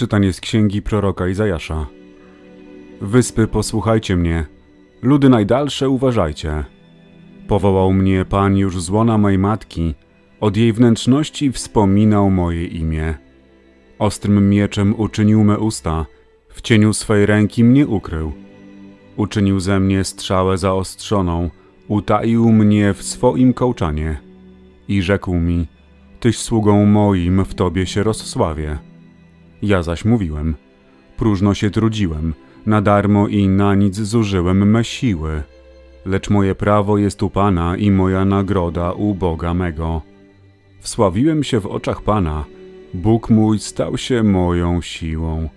Czytanie z księgi proroka Izajasza. Wyspy, posłuchajcie mnie. Ludy najdalsze, uważajcie. Powołał mnie Pan już z łona mej matki. Od jej wnętrzności wspominał moje imię. Ostrym mieczem uczynił me usta. W cieniu swej ręki mnie ukrył. Uczynił ze mnie strzałę zaostrzoną. Utaił mnie w swoim kołczanie. I rzekł mi, Tyś sługą moim, w Tobie się rozsławię. Ja zaś mówiłem, próżno się trudziłem, na darmo i na nic zużyłem me siły. Lecz moje prawo jest u Pana i moja nagroda u Boga mego. Wsławiłem się w oczach Pana, Bóg mój stał się moją siłą.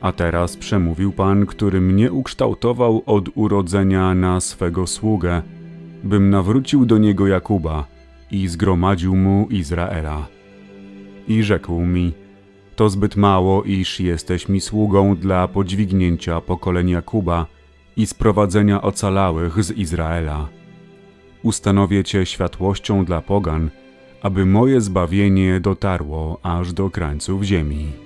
A teraz przemówił Pan, który mnie ukształtował od urodzenia na swego sługę, bym nawrócił do niego Jakuba i zgromadził mu Izraela. I rzekł mi, to zbyt mało, iż jesteś mi sługą dla podźwignięcia pokolenia Jakuba i sprowadzenia ocalałych z Izraela. Ustanowię Cię światłością dla pogan, aby moje zbawienie dotarło aż do krańców ziemi.